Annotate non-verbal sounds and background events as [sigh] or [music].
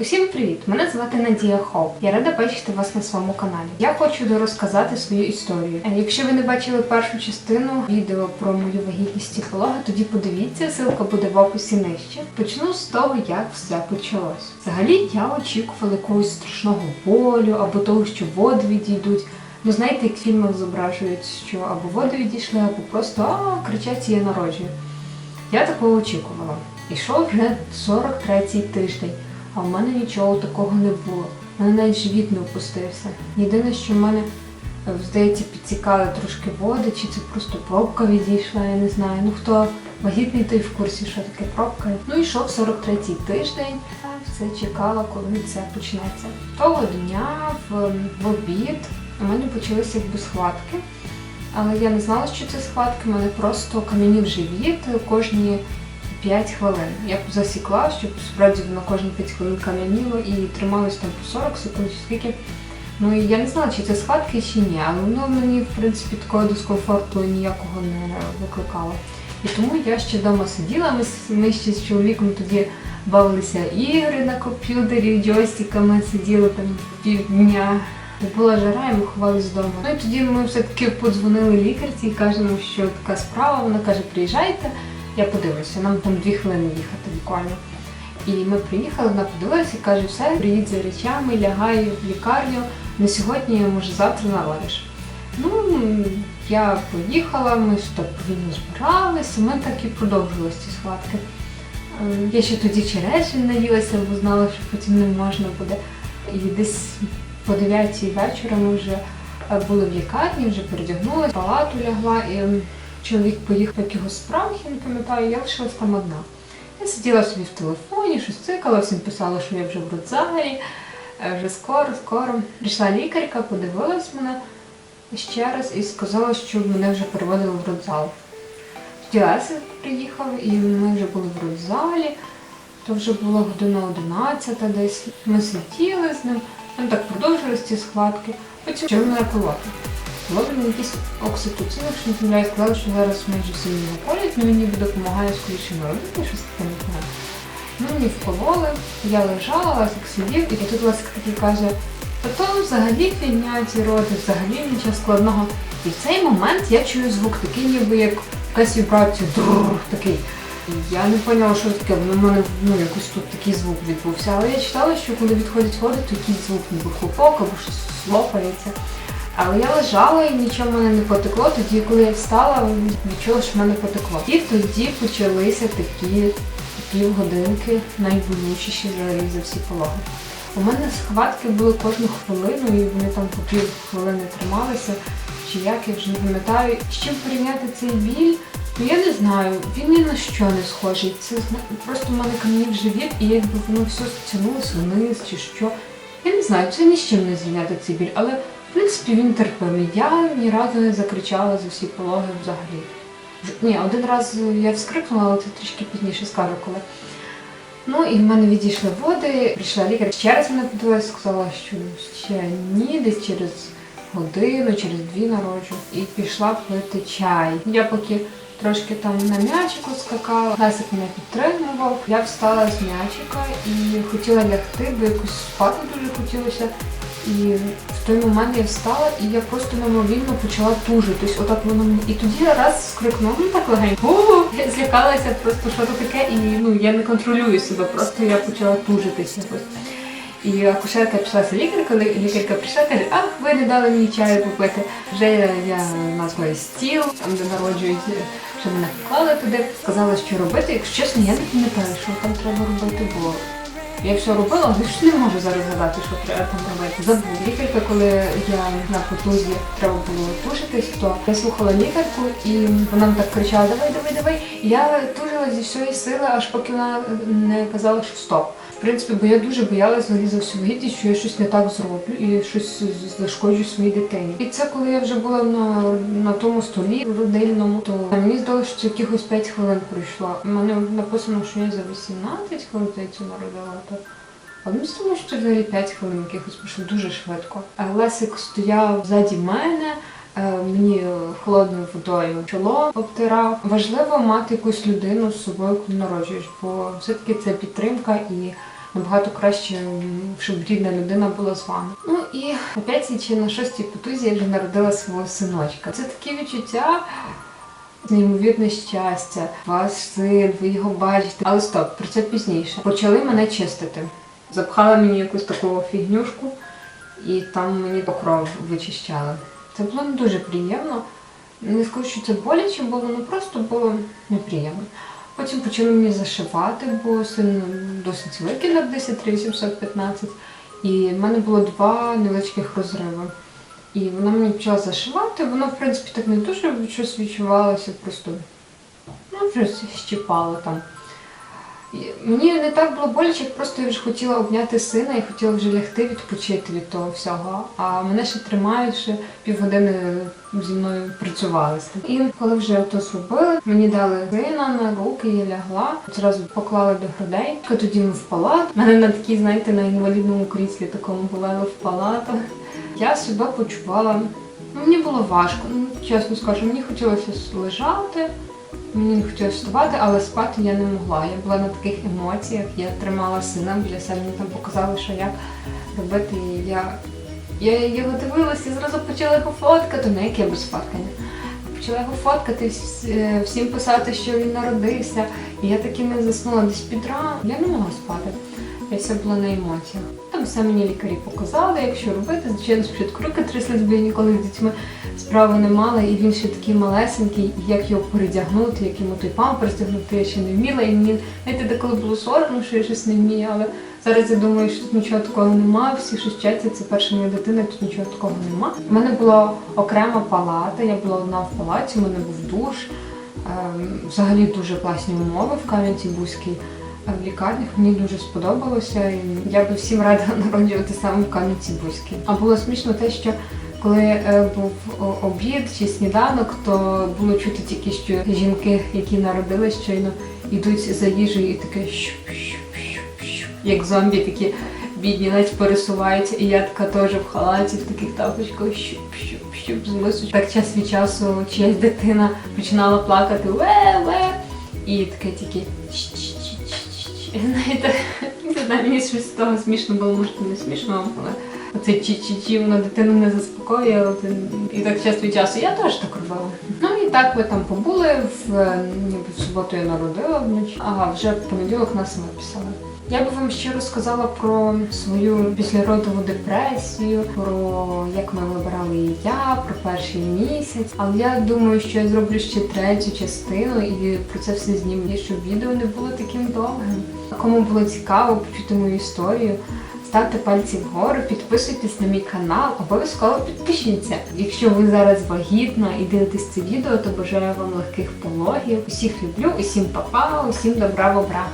Усім привіт! Мене звати Надія Хоп. Я рада бачити вас на своєму каналі. Я хочу розказати свою історію. Якщо ви не бачили першу частину відео про мою вагітність пологи, тоді подивіться, ссылка буде в описі нижче. Почну з того, як все почалось. Взагалі я очікувала якогось страшного болю або того, що води відійдуть. Ну знаєте, як в фільмах зображують, що або води відійшли, або просто а, кричать я народжую. Я такого очікувала. Ішов вже 43-й тиждень, а в мене нічого такого не було. У мене навіть живіт не опустився. Єдине, що в мене, е, здається, підцікали трошки води, чи це просто пробка відійшла, я не знаю. Ну хто вагітний, той в курсі, що таке пробка. Ну йшов 43-й тиждень, все чекала, коли це почнеться. Того дня в, в обід у мене почалися якби схватки. Але я не знала, що це схватки, в мене просто кам'янів живіт кожні 5 хвилин. Я засікла, щоб справді на кожні 5 хвилин кам'яніло і трималось там по 40 секунд, чи скільки. Ну і я не знала, чи це схватки, чи ні, але воно мені, в принципі, такого дискомфорту ніякого не викликало. І тому я ще вдома сиділа, ми, ми ще з чоловіком тоді бавилися ігри на комп'ютері, джойстиками сиділи там півдня. Була жара, і ми ховались вдома. Ну і тоді ми все-таки подзвонили лікарці і кажемо, що така справа. Вона каже, приїжджайте, я подивлюся, нам там дві хвилини їхати буквально. І ми приїхали, вона подивилася і каже, все, приїдь за речами, лягай в лікарню. На сьогодні, може, завтра навалиш. Ну, я поїхала, ми повільно збиралися, ми так і продовжували ці схватки. Е, Я ще тоді черешень наїлася, бо знала, що потім не можна буде. І десь по 9 вечора ми вже е, були в лікарні, вже передягнулася, палату лягла, і м, чоловік поїхав як його справи, я не пам'ятаю, я лишилась там одна. Я сиділа собі в телефоні, щось цикала, всім писала, що я вже в родзалі, е, вже скоро, скоро. Прийшла лікарка, подивилась мене ще раз і сказала, що мене вже переводили в родзал. Тоді Лесик приїхав, і ми вже були в родзалі. То вже було година 11 десь. Ми сиділи з ним, ну так продовжились ці схватки. Потім почали мене колоти. Мені якісь окситоцин, якщо не помиляюсь, сказали, що зараз майже всі мені колять, але мені допомагає скоріше народити, щось таке не знаю. Ну, мені вкололи, я лежала, Лесик сидів, і тут Лесик такий каже, та то взагалі фігня ці роди, взагалі нічого складного. І в цей момент я чую звук такий, ніби як якась вібрація, друр, такий. Я не поняла, що таке, воно в мене ну, якось тут такий звук відбувся. Але я читала, що коли відходять води, то якийсь звук ніби хлопок або щось лопається. Але я лежала і нічого мене не потекло. Тоді, коли я встала, відчула, що в мене потекло. І тоді почалися такі півгодинки, найболючіші взагалі за всі пологи. У мене схватки були кожну хвилину, і вони там по пів хвилини трималися. Чи як я вже не пам'ятаю. Щоб порівняти цей біль, ну я не знаю, він ні на що не схожий. Це просто в мене кам'янів живіт, і якби воно все тягнулося вниз чи що. Я не знаю, це ні з чим не зрівняти цей біль, але в принципі він терпимий. Я ні разу не закричала за всі пологи взагалі. Ні, один раз я вскрикнула, але це трішки пізніше скажу коли. Ну і в мене відійшли води, прийшла лікар, ще раз мене подивилася, сказала, що ще ні, десь через годину, через дві народжу. І пішла пити чай. Я поки трошки там на м'ячику скакала, Лесик мене підтримував. Я встала з м'ячика і хотіла лягти, бо якось спати дуже хотілося. І в той момент я встала і я просто мимовільно почала тужити. Тобто отак воно мені- і тоді я раз скрикнула, ну так легенько. Я злякалася просто, що це таке, і ну я не контролюю себе, просто я почала тужитися. якось. І акушерка пішла з лі- лікарка прийшла, каже, ах, ви не дали мені чаю попити. Вже я, я назвала стіл, там де народжують, що мене вклали туди, сказала, що робити. Якщо чесно, я не пам'ятаю, що там треба робити, бо я все робила, але ж не можу зараз згадати, що треба там робити. Забув лікарка, коли я на потузі треба було тушитись, то я слухала лікарку, і вона так кричала: Давай, давай, давай. Я тужила зі всієї сили, аж поки вона не казала, що стоп. Принципі, бо я дуже боялася взагалі за всю вагітність, що я щось не так зроблю і щось зашкоджу своїй дитині. І це коли я вже була на, на тому столі родильному, то мені здалося, що якихось 5 хвилин пройшло. У мене написано, що я за 18 хвилин здається, народила. То а мені здалося, що взагалі 5 хвилин якихось пройшло дуже швидко. Лесик стояв ззаді мене. е, Мені холодною водою чоло обтирав. Важливо мати якусь людину з собою, коли народжуєш, бо все-таки це підтримка і набагато краще, щоб рідна людина була з вами. Ну і на п'ятій чи на шостій потузі я вже народила свого синочка. Це такі відчуття. Неймовірне щастя, ваш син, ви його бачите. Але стоп, про це пізніше. Почали мене чистити. Запхали мені якусь таку фігнюшку, і там мені покров вичищали. Це було не дуже приємно. Не скажу, що це боляче було, ну просто було неприємно. Потім почали мені зашивати, бо син досить великий на 10 815. І в мене було два невеличких розриви. І вона мені почала зашивати, воно, в принципі, так не дуже щось відчувалося, просто ну, щось щіпало там. Мені не так було боляче, як просто я вже хотіла обняти сина і хотіла вже лягти відпочити від того всього. А мене ще тримають, ще півгодини зі мною працювали. І коли вже то зробили, мені дали сина на руки, я лягла, зразу поклали до грудей. Тоді ми в палату. Мене на такій, знаєте, на інвалідному кріслі такому повели в палату. Я себе почувала. ну, Мені було важко, ну чесно скажу, мені хотілося лежати. Мені хотілося вставати, але спати я не могла. Я була на таких емоціях, я тримала сина біля себе, мені там показали, що як робити. Я, я його дивилася і зразу почала його фоткати, ну як я без фоткання. Почала його фоткати, е, всім писати, що він народився. І я таки не заснула десь під ранок. Я не могла спати. Я вся була на емоціях. Там все мені лікарі показали, як що робити. Звичайно, спочатку руки тряслись, бо я ніколи з дітьми справи не мала, і він ще такий малесенький, і як його передягнути, як йому той памперс тягнути, я ще не вміла. І мені, знаєте, деколи було соромно, що я щось не вмію, але зараз я думаю, що тут нічого такого немає, всі що вчаться, це перша моя дитина, тут нічого такого нема. У мене була окрема палата, я була одна в палаті, у мене був душ. Ем, Взагалі дуже класні умови в Кам'янці-Бузькій. А В лікарнях мені дуже сподобалося, і я би всім радила [laughs] народжувати саме в Кам'янці-Бузькій. А було смішно те, що коли е, був обід чи сніданок, то було чути тільки, що жінки, які народили щойно, йдуть за їжею і таке щуп-щуп-щуп-щуп, як зомбі такі бідні ледь пересуваються, і я така теж в халаті, в таких тапочках щуп-щуп-щуп з мисочки. Так час від часу чиясь дитина починала плакати ве-ве, і таке тільки знаєте, [laughs] не знаю, мені щось з того смішно було, може не смішно, але оце чі-чі-чі, воно дитину не заспокоює, і так час від часу я теж так робила. Ну і так ви там побули, в, ніби в суботу я народила вночі, а вже в понеділок нас виписали. Я би вам ще розказала про свою післяродову депресію, про як ми вибирали ім'я, про перший місяць. Але я думаю, що я зроблю ще третю частину і про це все знімлю, щоб відео не було таким довгим. Кому було цікаво почути мою історію, ставте пальці вгору, підписуйтесь на мій канал, обов'язково підпишіться. Якщо ви зараз вагітна і дивитесь це відео, то бажаю вам легких пологів. Усіх люблю, усім па-па, усім добра бобра.